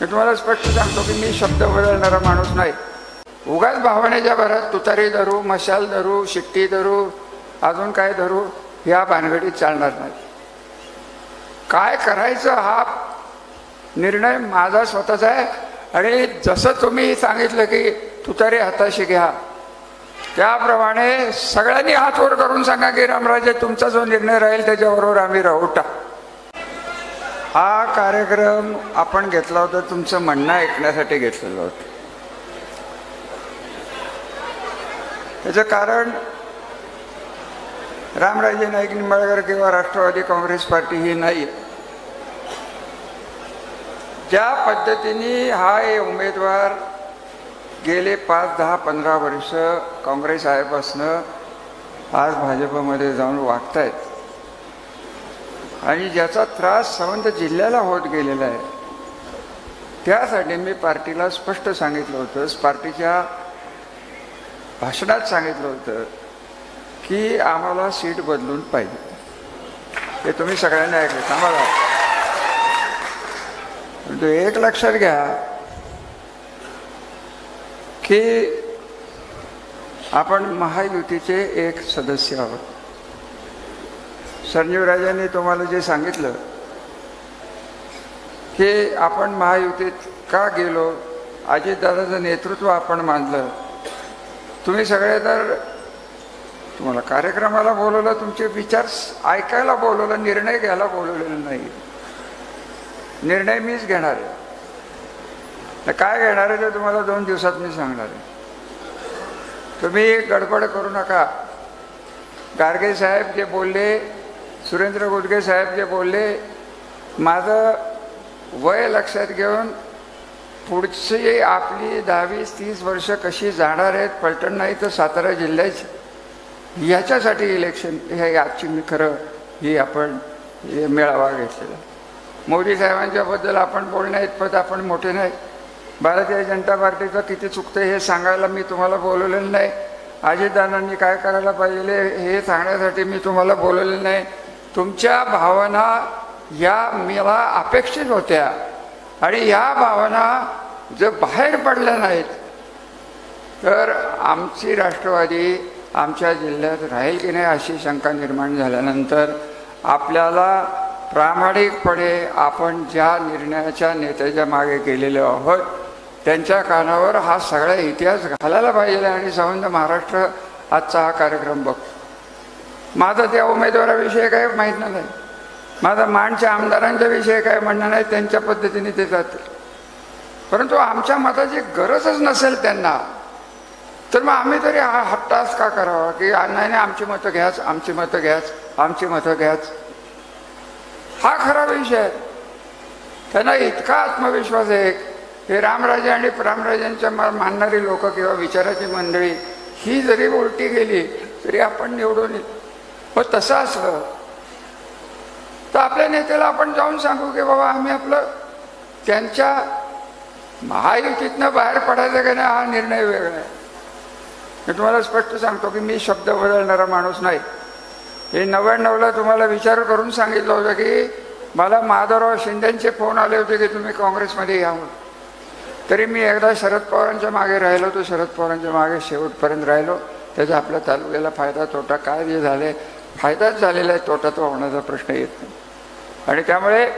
मी तुम्हाला स्पष्ट सांगतो की मी शब्द बदलणारा माणूस नाही. उगाच भावनेच्या भरात तुतारी धरू मशाल धरू शिट्टी धरू अजून काय धरू ह्या भानगडीत चालणार नाही. काय करायचं हा निर्णय माझा स्वतःचा आहे. आणि जसं तुम्ही सांगितलं की तुतारी हाताशी घ्या. त्याप्रमाणे सगळ्यांनी हात वर करून सांगा की रामराजे तुमचा जो निर्णय राहील त्याच्याबरोबर आम्ही राहू. टा हा कार्यक्रम आपण घेतला होता तुमचं म्हणणं ऐकण्यासाठी घेतलेलं होतं. त्याचं कारण रामराजे नाईक निंबाळकर किंवा राष्ट्रवादी काँग्रेस पार्टी ही नाही. ज्या पद्धतीने हा हे उमेदवार गेले पाच दहा पंधरा वर्ष काँग्रेस आल्यापासनं आज भाजपमध्ये जाऊन वागतायत. आणि ज्याचा त्रास संबंध जिल्ह्याला होत गेलेला आहे. त्यासाठी मी पार्टीला स्पष्ट सांगितलं होतं पार्टीच्या भाषणात सांगितलं होतं की आम्हाला सीट बदलून पाहिजे. हे तुम्ही सगळ्यांनी ऐकलं. आम्हाला परंतु एक लक्षात घ्या की आपण महायुतीचे एक सदस्य आहोत. संजीवराजांनी तुम्हाला जे सांगितलं की आपण महायुतीत का गेलो अजितदादाचं नेतृत्व आपण मानलं. तुम्ही सगळे तर तुम्हाला कार्यक्रमाला बोलवलं तुमचे विचार ऐकायला बोलवलं निर्णय घ्यायला बोलवलेलं नाही. निर्णय मीच घेणार आहे. तर काय घेणार आहे ते तुम्हाला दोन दिवसात मी सांगणार आहे. तुम्ही गडबड करू नका. गाडगे साहेब जे बोलले सुरेंद्र गुडगे साहेब जे बोलले माझं वय लक्षात घेऊन पुढची आपली दहावीस तीस वर्ष कशी जाणार आहेत पलटण नाही तर सातारा जिल्ह्याची याच्यासाठी इलेक्शन हे आजची मी खरं ही आपण मेळावा घेतलेला. मोदी साहेबांच्याबद्दल आपण बोलण्या इतपत आपण मोठे नाही. भारतीय जनता पार्टीचं किती चुकतं हे सांगायला मी तुम्हाला बोलवलेलं नाही. अजितदादांनी काय करायला पाहिजे हे सांगण्यासाठी मी तुम्हाला बोलवलेलं नाही. तुमच्या भावना या मला अपेक्षित होत्या. आणि या भावना जर बाहेर पडल्या नाहीत तर आमची राष्ट्रवादी आमच्या जिल्ह्यात राहील की नाही अशी शंका निर्माण झाल्यानंतर आपल्याला प्रामाणिकपणे आपण ज्या निर्णयाच्या नेत्याच्या मागे गेलेलो आहोत त्यांच्या कानावर हा सगळा इतिहास घालायला पाहिजे आणि संबंध महाराष्ट्र आजचा हा कार्यक्रम बघतो. माझं त्या उमेदवाराविषयी काही माहीत नाही. माझा माणच्या आमदारांच्या विषयी काय म्हणणं नाही त्यांच्या पद्धतीने ते जाते परंतु आमच्या मताची गरजच नसेल त्यांना तर मग आम्ही तरी हा हट्टास का करावा की नाही आमची मतं घ्याच आमची मतं घ्याच आमची मतं घ्याच. हा खरा विषय आहे. त्यांना इतका आत्मविश्वास आहे. हे रामराजे आणि रामराजांच्या मानणारी लोक किंवा विचाराची मंडळी ही जरी उलटी गेली तरी आपण निवडून व तसं असलं तर आपल्या नेत्याला आपण जाऊन सांगू की बाबा आम्ही आपलं त्यांच्या महायुतीतनं बाहेर पडायचं का नाही हा निर्णय वेगळा आहे. मी तुम्हाला स्पष्ट सांगतो की मी शब्द बदलणारा माणूस नाही. हे नव्याण्णवला तुम्हाला विचार करून सांगितलं होतं की मला माधवराव शिंदेचे फोन आले होते की तुम्ही काँग्रेसमध्ये या म्हणून. तरी मी एकदा शरद पवारांच्या मागे राहिलो तो शरद पवारांच्या मागे शेवटपर्यंत राहिलो. त्याचा आपल्या तालुक्याला फायदा तोटा काय जे झाले फायदाच झालेला आहे तोटा तो होण्याचा प्रश्न येत नाही. आणि त्यामुळे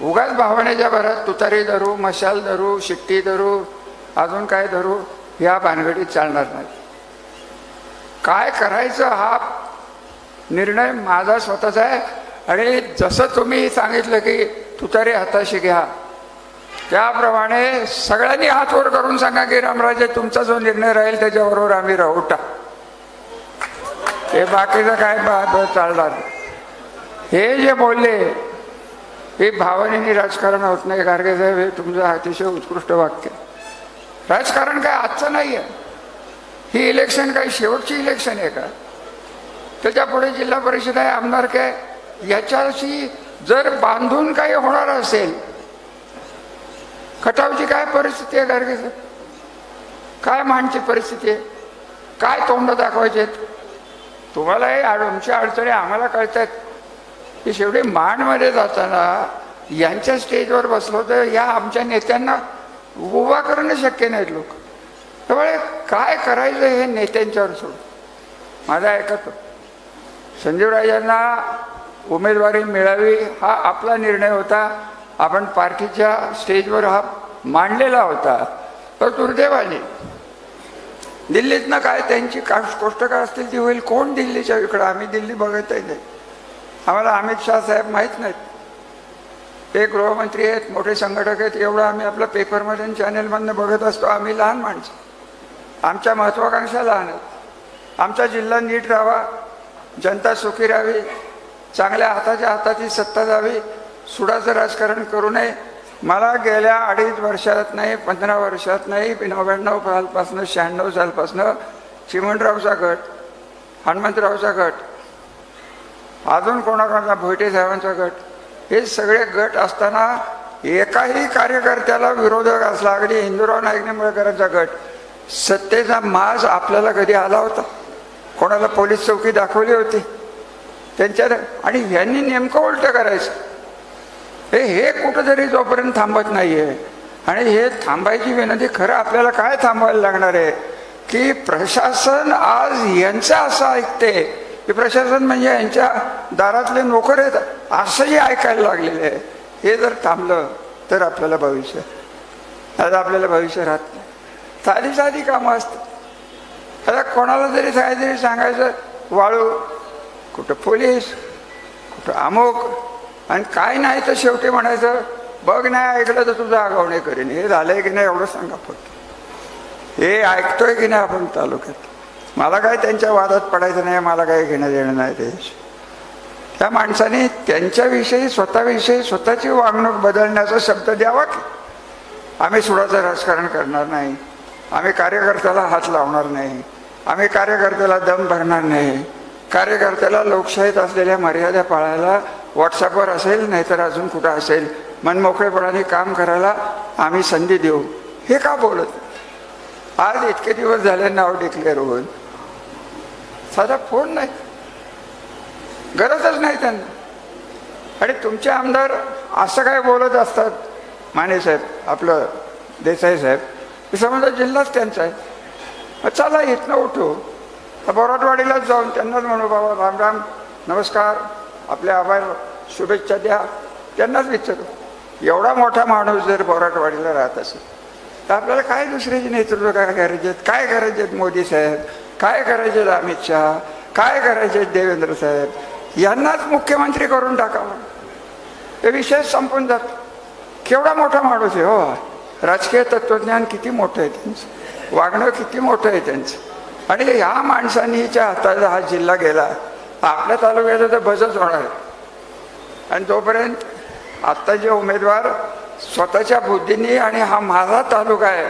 उगाच भावनेच्या भरात तुतारी धरू मशाल धरू शिट्टी धरू अजून काय धरू या भानगडीत चालणार नाही. काय करायचं हा निर्णय माझा स्वतःचा आहे. आणि जसं तुम्ही सांगितलं की तुतारी हाताशी घ्या त्याप्रमाणे सगळ्यांनी हात वर करून सांगा की रामराजे तुमचा जो निर्णय राहील त्याच्याबरोबर आम्ही राहू टा हे बाकीचं काय बा- चालणार. हे जे बोलले हे भावनेने राजकारण होत नाही. गारगे साहेब हे तुमचं अतिशय उत्कृष्ट वाक्य. राजकारण काय आजचं नाही आहे ही इलेक्शन काही शेवटची इलेक्शन आहे का? त्याच्या पुढे जिल्हा परिषद आहे आमदार काय? याच्याशी जर बांधून काही होणार असेल खटावची काय परिस्थिती आहे गारगे साहेब? काय मानची परिस्थिती आहे? काय तोंड दाखवायचे आहेत? तुम्हाला हे आमच्या अडचणी आम्हाला कळत आहेत की शेवटी मांडमध्ये जाताना यांच्या स्टेजवर बसलो तर या आमच्या नेत्यांना उभा करणं शक्य नाहीत लोक. त्यामुळे काय करायचं हे नेत्यांच्यावर सोड माझा ऐकतो संजीवराजांना उमेदवारी मिळावी हा आपला निर्णय होता. आपण पार्टीच्या स्टेजवर हा मांडलेला होता. तर दुर्दैवाने दिल्लीतनं काय त्यांची का गोष्ट काय असतील ती होईल. कोण दिल्लीच्या इकडं? आम्ही दिल्ली बघतही नाही. आम्हाला अमित शाह साहेब माहीत नाहीत. ते गृहमंत्री आहेत मोठे संघटक आहेत. एवढं आम्ही आपलं पेपरमध्ये आणि चॅनलमधनं बघत असतो. आम्ही लहान माणसं. आमच्या महत्त्वाकांक्षा लहान आहेत. आमचा जिल्हा नीट राहावा. जनता सुखी राहावी. चांगल्या हाताच्या हाताची सत्ता जावी सुडाचं राजकारण करू नये. मला गेल्या अडीच वर्षात नाही पंधरा वर्षात नाही नव्याण्णव सालपासनं शहाण्णव सालपासनं चिमणरावचा गट हनुमंतरावचा गट अजून कोणाकोणाचा भोईटे साहेबांचा गट हे सगळे गट असताना एकाही कार्यकर्त्याला विरोधक असला अगदी हिंदूराव नाईक निंबळकरांचा गट सत्तेचा माज आपल्याला कधी आला होता? कोणाला पोलीस चौकी दाखवली होती? त्यांच्या आणि ह्यांनी नेमकं उलटं करायचं. हे हे कुठंतरी जोपर्यंत थांबत नाहीये. आणि हे थांबायची विनंती खरं आपल्याला काय थांबवायला लागणार आहे? की प्रशासन आज यांचं असं ऐकते. की प्रशासन म्हणजे यांच्या दारातले नोकर आहेत असंही ऐकायला लागलेले आहे. हे जर थांबलं तर आपल्याला भविष्य आज आपल्याला भविष्य राहत नाही. साधी साधी कामं असतात. आता कोणाला जरी काहीतरी सांगायचं वाळू कुठं पोलीस कुठं अमुक आणि काय नाही तर शेवटी म्हणायचं बघ नाही ऐकलं तर तुझं आगावणे करीन. हे झालंय की नाही एवढं सांगा फक्त. हे ऐकतोय की नाही आपण तालुक्यात? मला काय त्यांच्या वादात पडायचं नाही मला काय घेणं देणं नाही ते त्या माणसाने त्यांच्याविषयी स्वतःविषयी स्वतःची वागणूक बदलण्याचा शब्द द्यावा की? आम्ही सुडाचं राजकारण करणार नाही. आम्ही कार्यकर्त्याला हात लावणार नाही. आम्ही कार्यकर्त्याला दम भरणार नाही. कार्यकर्त्याला लोकशाहीत असलेल्या मर्यादा पाळायला व्हॉट्सअपवर असेल नाहीतर अजून कुठं असेल मनमोकळेपणाने काम करायला आम्ही संधी देऊ. हे का बोलत? आज इतके दिवस झाले नाव डिक्लेअर होऊन. साधा फोन नाही. गरजच नाही त्यांना. आणि तुमचे आमदार असं काय बोलत असतात? माने साहेब आपलं देसाई साहेब हे समजा जिल्हाच त्यांचा आहे. मग चला इथनं उठू. तर बोराटवाडीलाच जाऊन त्यांनाच म्हणू बाबा राम राम नमस्कार. आपले आभार शुभेच्छा द्या. त्यांनाच विचारू. एवढा मोठा माणूस जर बोराटवाडीला राहत असेल तर आपल्याला काय दुसऱ्याचे नेतृत्व काय करायचे आहेत काय करायचे आहेत मोदी साहेब? काय करायचे आहेत अमित शहा? काय करायचे आहेत देवेंद्र साहेब? यांनाच मुख्यमंत्री करून टाकावं हे विषय संपून जातो. केवढा मोठा माणूस आहे हो. राजकीय तत्वज्ञान किती मोठं आहे त्यांचं. वागणं किती मोठं आहे त्यांचं. आणि ह्या माणसांनीच्या हाताचा हा जिल्हा गेला. आपल्या तालुक्याचं तर बसच होणार आहे. आणि तोपर्यंत आत्ताचे उमेदवार स्वतःच्या बुद्धीने आणि हा माझा तालुका आहे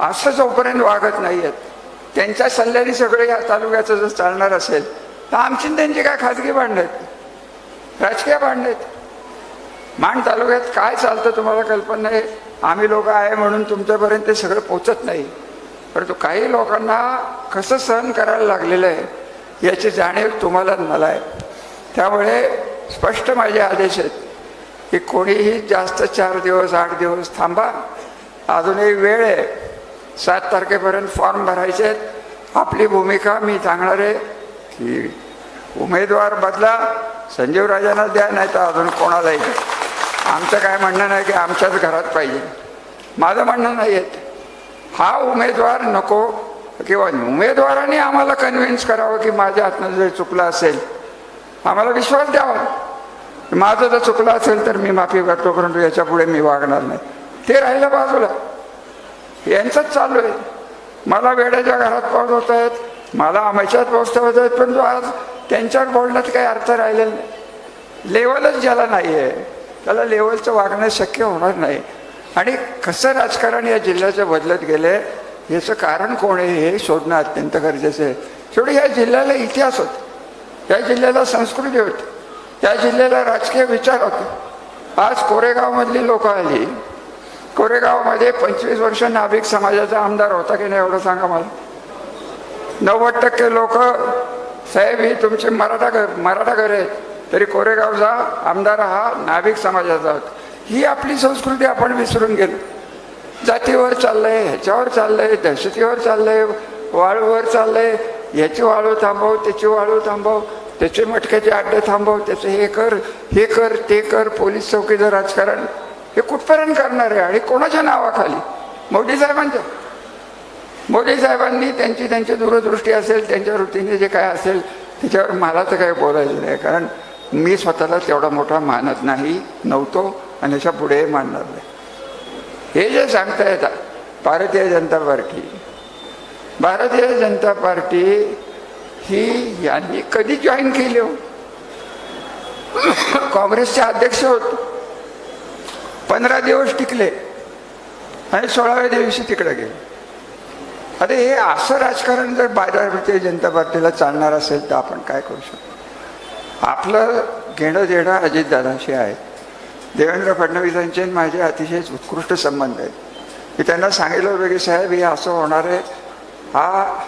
असं जोपर्यंत वागत नाही आहेत त्यांच्या सल्ल्याने सगळे या तालुक्याचं जर चालणार असेल तर आमची त्यांची काय खाजगी भांडणं आहेत? राजकीय भांडणं आहेत. मान तालुक्यात काय चालतं तुम्हाला कल्पना आहे? आम्ही लोक आहे म्हणून तुमच्यापर्यंत ते सगळं पोचत नाही. परंतु काही लोकांना कसं सहन करायला लागलेलं आहे याची जाणीव तुम्हाला मला आहे. त्यामुळे स्पष्ट माझे आदेश आहेत की कोणीही जास्त चार दिवस आठ दिवस थांबा. अजूनही वेळ आहे. सात तारखेपर्यंत फॉर्म भरायचे आहेत. आपली भूमिका मी सांगणार आहे की उमेदवार बदला संजीव राजांना द्या नाही तर अजून कोणालाही आमचं काय म्हणणं नाही की आमच्याच घरात पाहिजे. माझं म्हणणं नाही आहेत हा उमेदवार नको किंवा उमेदवाराने आम्हाला कन्व्हिन्स करावं की माझ्या हातनं जर चुकलं असेल आम्हाला विश्वास द्यावा. माझं जर चुकलं असेल तर मी माफी करतो परंतु याच्यापुढे मी वागणार नाही. ते राहिलं बाजूला. यांचंच चालू आहे. मला वेड्याच्या घरात पोहोचवत आहेत मला अमेशात पोहोचवत आहेत परंतु आज त्यांच्यावर बोलण्यात काही अर्थ राहिलेला नाही. लेवलच ज्याला नाही आहे त्याला लेवलचं वागणं शक्य होणार नाही. आणि कसं राजकारण या जिल्ह्याचं बदलत गेले याचं कारण कोण आहे हे शोधणं अत्यंत गरजेचं आहे. शेवटी या जिल्ह्याला इतिहास होता. या जिल्ह्याला संस्कृती होती. या जिल्ह्याला राजकीय विचार होते. आज कोरेगावमधली लोक आली. कोरेगावमध्ये पंचवीस वर्ष नाभिक समाजाचा आमदार होता की नाही एवढं सांगा मला. नव्वद टक्के लोक साहेब ही तुमचे मराठा घर मराठा घर आहेत. तरी कोरेगावचा आमदार हा नाभिक समाजाचा होता. ही आपली संस्कृती आपण विसरून गेलो. जातीवर चाललंय ह्याच्यावर चाललंय दहशतीवर चाललंय वाळूवर चाललंय याची वाळू थांबव त्याची वाळू थांबव त्याचे मटक्याचे अड्डे थांबव त्याचे हे कर हे कर ते कर पोलीस चौकीचं राजकारण. हे कुठपर्यंत करणार आहे? आणि कोणाच्या नावाखाली? मोदी साहेबांच्या? मोदी साहेबांनी त्यांची त्यांची दूरदृष्टी असेल त्यांच्या वृत्तीने जे काय असेल त्याच्यावर मला तर काही बोलायचं नाही. कारण मी स्वतःला तेवढा मोठा मानत नाही नव्हतो आणि अशा पुढे मानणार नाही. हे जे सांगता भारतीय जनता पार्टी भारतीय जनता पार्टी ही यांनी कधी जॉईन केली हो? काँग्रेसचे अध्यक्ष होत. पंधरा दिवस टिकले आणि सोळाव्या दिवशी तिकडे गेले. अरे हे असं राजकारण जर भारतीय जनता पार्टीला चालणार असेल तर आपण काय करू शकतो? आपलं घेणं देणं अजितदादाशी आहे. देवेंद्र फडणवीसांचे आणि माझे अतिशय उत्कृष्ट संबंध आहेत. मी त्यांना सांगितलं होतं की साहेब हे असं होणार आहे. हा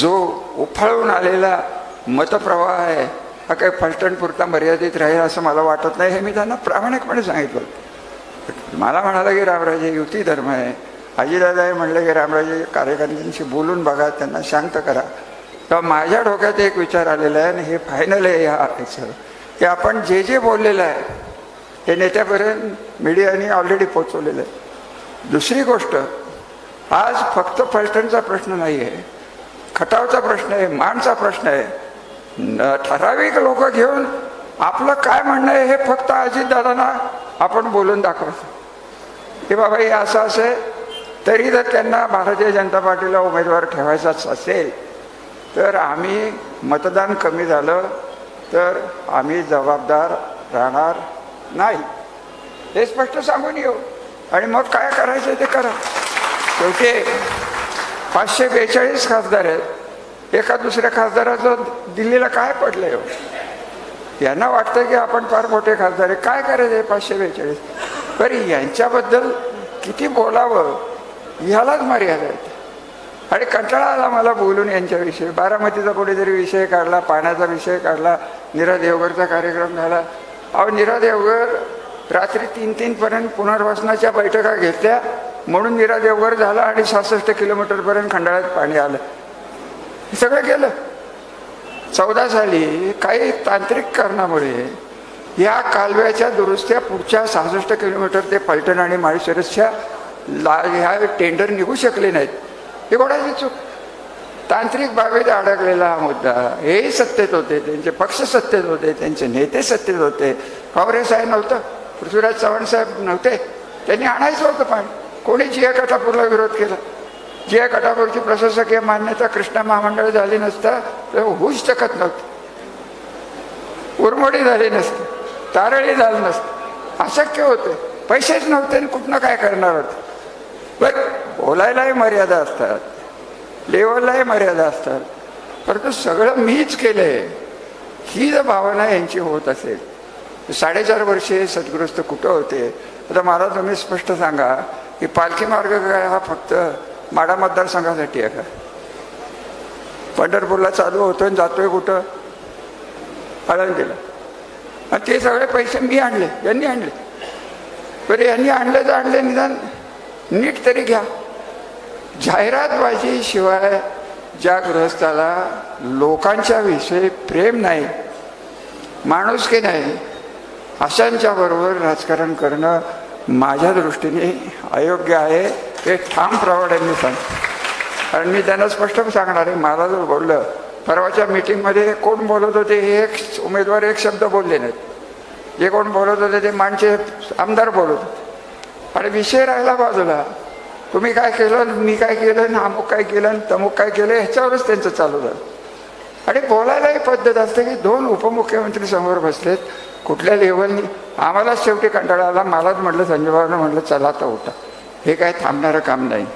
जो उफाळून आलेला मतप्रवाह आहे हा काही फलटणपुरता मर्यादित राहील असं मला वाटत नाही. हे मी त्यांना प्रामाणिकपणे सांगितलं मला म्हणाला की रामराजे युती धर्म आहे. आजीदादा हे म्हणले की रामराजे कार्यकर्त्यांशी बोलून बघा त्यांना शांत करा. तेव्हा माझ्या डोक्यात एक विचार आलेला आहे आणि हे फायनल आहे या की आपण जे जे बोललेलं आहे हे नेत्यापर्यंत मीडियाने ऑलरेडी पोचवलेलं आहे. दुसरी गोष्ट आज फक्त फलटणचा प्रश्न नाही आहे खटावचा प्रश्न आहे माणचा प्रश्न आहे. ठराविक लोक घेऊन आपलं काय म्हणणं आहे हे फक्त अजितदादांना आपण बोलून दाखवतो की बाबा हे असं असेल तरी जर त्यांना भारतीय जनता पार्टीला उमेदवार ठेवायचाच असेल तर आम्ही मतदान कमी झालं तर आम्ही जबाबदार राहणार नाही. हे स्पष्ट सांगून येऊ. आणि मग काय करायचं ते करा. शेवटी पाचशे बेचाळीस खासदार आहेत. एका दुसऱ्या खासदाराचं दिल्लीला काय पडलं हो? यांना वाटतं की आपण फार मोठे खासदार आहे काय करायचं आहे पाचशे बेचाळीस? बरं यांच्याबद्दल किती बोलावं ह्यालाच मर्यादा आहेत आणि कंटाळा आला मला बोलून यांच्याविषयी बारामतीचा कुठेतरी विषय काढला पाण्याचा विषय काढला नीरा देवगरचा कार्यक्रम झाला. अहो निरा देवगर रात्री तीन तीनपर्यंत पुनर्वसनाच्या बैठका घेतल्या म्हणून नीरा देवगर झाला आणि सहासष्ट किलोमीटरपर्यंत खंडाळ्यात पाणी आलं. हे सगळं केलं. चौदा साली काही तांत्रिक कारणामुळे या कालव्याच्या दुरुस्त्या पुढच्या सहासष्ट किलोमीटर ते पलटण आणि माळशिरसच्या ला ह्या टेंडर निघू शकले नाहीत. हे कोणाची चूक? तांत्रिक बाबीत अडकलेला हा मुद्दा. हेही सत्तेत होते त्यांचे पक्ष सत्तेत होते त्यांचे नेते सत्तेत होते. काँग्रेस आहे नव्हतं पृथ्वीराज चव्हाण साहेब नव्हते. त्यांनी आणायचं होतं पाणी. कोणी जिया कटापूरला विरोध केला? जिया कटापूरची प्रशासकीय मान्यता कृष्णा महामंडळ झाली नसता तर होऊच शकत नव्हती. उरमोडी झाली नसती तारळी झाली नसतं. अशक्य होते. पैसेच नव्हते आणि कुठनं काय करणार होते? बरं. बोलायलाही मर्यादा असतात. लेवललाही मर्यादा असतात. परंतु सगळं मीच केलंय. ही जर भावना यांची होत असेल. साडेचार वर्षे सद्ग्रस्त कुठं होते? आता मला तुम्ही स्पष्ट सांगा की पालखी मार्ग काय हा फक्त माडा मतदारसंघासाठी आहे का? पंढरपूरला चालू होतो आणि जातोय कुठं? आळंदीला. आणि ते सगळे पैसे मी आणले यांनी आणले. बरं यांनी आणले तर आणले निदान नीट तरी घ्या. जाहिरातबाजी शिवाय ज्या गृहस्थाला लोकांच्या विषयी प्रेम नाही माणुसकी नाही अशांच्या बरोबर राजकारण करणं माझ्या दृष्टीने अयोग्य आहे हे ठाम प्रवाड्यांनी सांग. कारण मी त्यांना स्पष्ट सांगणार आहे मला जर बोललं परवाच्या मीटिंगमध्ये कोण बोलत होते हे एक उमेदवार एक शब्द बोलले नाहीत. जे कोण बोलत होते ते माणसे आमदार बोलत होते. आणि विषय राहिला बाजूला तुम्ही काय केलं? मी काय केलं? अमुक काय केलं? तमुक काय केलं? ह्याच्यावरच त्यांचं चालू झालं. आणि बोलायलाही पद्धत असते की दोन उपमुख्यमंत्री समोर बसलेत. कुठल्या लेवलनी? आम्हालाच शेवटी कंटाळा आला. मलाच म्हटलं संजय म्हटलं चला तर उठा. हे काय थांबणारं काम नाही.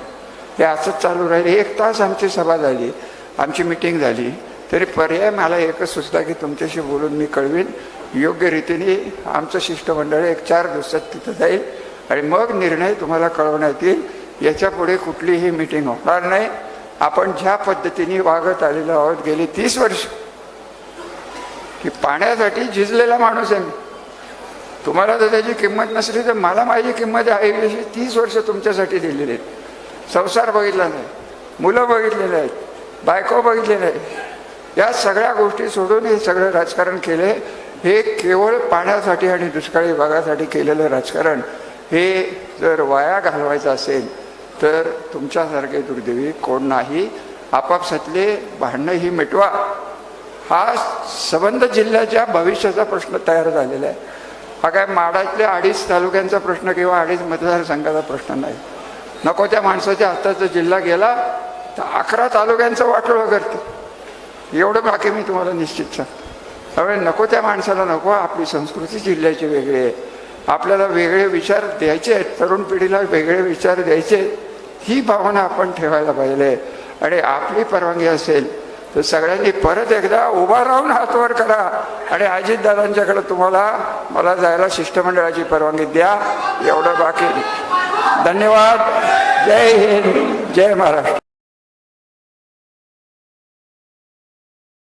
हे असंच चालू राहील. एक तास आमची सभा झाली. आमची मिटिंग झाली. तरी पर्याय मला एकच सुचला की तुमच्याशी बोलून मी कळवीन. योग्य रीतीने आमचं शिष्टमंडळ एक चार दिवसात तिथं जाईल. आणि मग निर्णय तुम्हाला कळवण्यात येईल. याच्यापुढे कुठलीही मिटिंग होणार नाही. आपण ज्या पद्धतीने वागत आलेलो आहोत गेली तीस वर्ष की पाण्यासाठी झिजलेला माणूस आहे मी. तुम्हाला जर त्याची किंमत नसली तर मला माझी किंमत आहे अशी तीस वर्ष तुमच्यासाठी दिलेली आहेत. संसार बघितला नाही मुलं बघितलेले आहेत बायको बघितलेले आहेत. या सगळ्या गोष्टी सोडून हे सगळं राजकारण केले हे केवळ पाण्यासाठी आणि दुष्काळी भागासाठी केलेलं राजकारण हे जर वाया घालवायचं असेल तर तुमच्यासारखे दुर्दैवी कोण नाही? आपापसातले भांडणं ही मिटवा. हा संबंध जिल्ह्याच्या भविष्याचा प्रश्न तयार झालेला आहे. हा काय माडातल्या अडीच तालुक्यांचा प्रश्न किंवा अडीच मतदारसंघाचा प्रश्न नाही. नको त्या माणसाच्या हाताचा जिल्हा गेला तर अकरा तालुक्यांचं वाटोळं करते एवढं बाकी मी तुम्हाला निश्चित सांगतो. त्यामुळे नको त्या माणसाला नको आपली संस्कृती जिल्ह्याची वेगळी आहे. आपल्याला वेगळे विचार द्यायचे आहेत तरुण पिढीला वेगळे विचार द्यायचे आहेत. ही भावना आपण ठेवायला पाहिजे. आणि आपली परवानगी असेल तर सगळ्यांनी परत एकदा उभा राहून हातवर करा. आणि अजितदादांच्याकडे तुम्हाला मला जायला शिष्टमंडळाची परवानगी द्या. एवढं बाकी धन्यवाद. जय हिंद. जय महाराष्ट्र.